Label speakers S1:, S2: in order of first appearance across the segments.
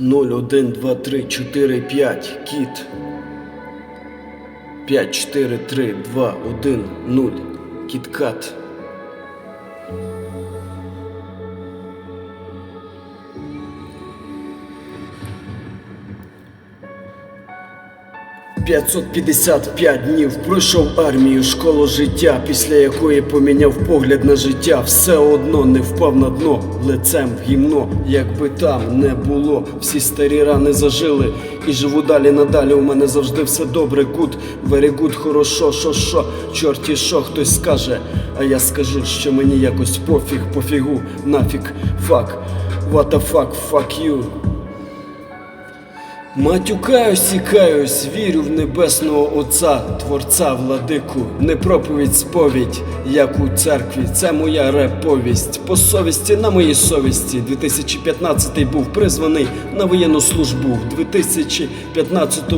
S1: 0, 1, 2, 3, 4, 5. Кіт. 5, 4, 3, 2, 1, 0. Кіткат. «555 днів пройшов армію, школу життя, після якої поміняв погляд на життя, все одно не впав на дно, лицем в гімно, якби там не було, всі старі рани зажили. І живу далі надалі. У мене завжди все добре, гуд, good, хорошо, шо, шо, чорті, що хтось скаже, а я скажу, що мені якось пофіг, пофігу, нафіг, фак, what the fuck, fuck you. Матюкаюсь і каюсь, вірю в небесного Отця, Творця, владику, не проповідь сповідь, як у церкві. Це моя реповість. По совісті на моїй совісті. 2015 був призваний на воєнну службу. В 2015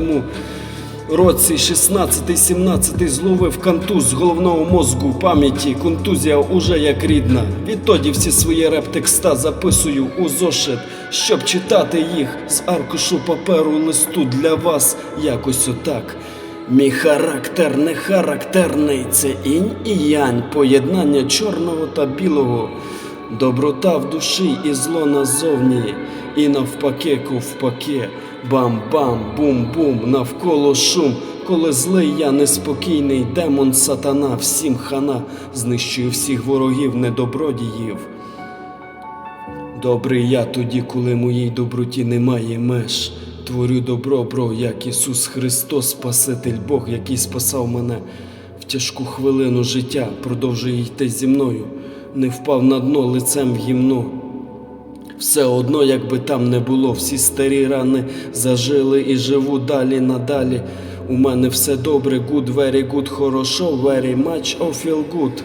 S1: році 16-17 зловив контуз головного мозку пам'яті, контузія уже як рідна. Відтоді всі свої реп-текста записую у зошит, щоб читати їх з аркушу паперу листу для вас якось отак. Мій характер не характерний, це інь і янь, поєднання чорного та білого. Доброта в душі і зло назовні, і навпаки, ковпаки, бам-бам, бум-бум, навколо шум. Коли злий я неспокійний, демон сатана, всім хана, знищую всіх ворогів, недобродіїв. Добрий я тоді, коли моїй доброті немає меж. Творю добро, бро, як Ісус Христос, Спаситель Бог, який спасав мене в тяжку хвилину життя, продовжує йти зі мною, не впав на дно лицем в гімно. Все одно, якби там не було, всі старі рани зажили і живу далі надалі. У мене все добре, good, very good, хорошо, very much, oh feel good.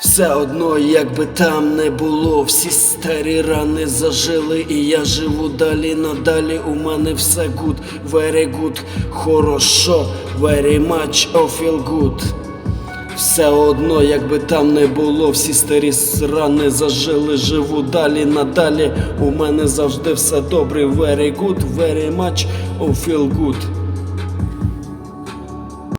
S1: Все одно, якби там не було, всі старі рани зажили, і я живу далі надалі. У мене все good, very good, хорошо, very much, oh feel good. Все одно, якби там не було, всі старі срани зажили, живу далі надалі. У мене завжди все добре, very good, very much, oh feel good.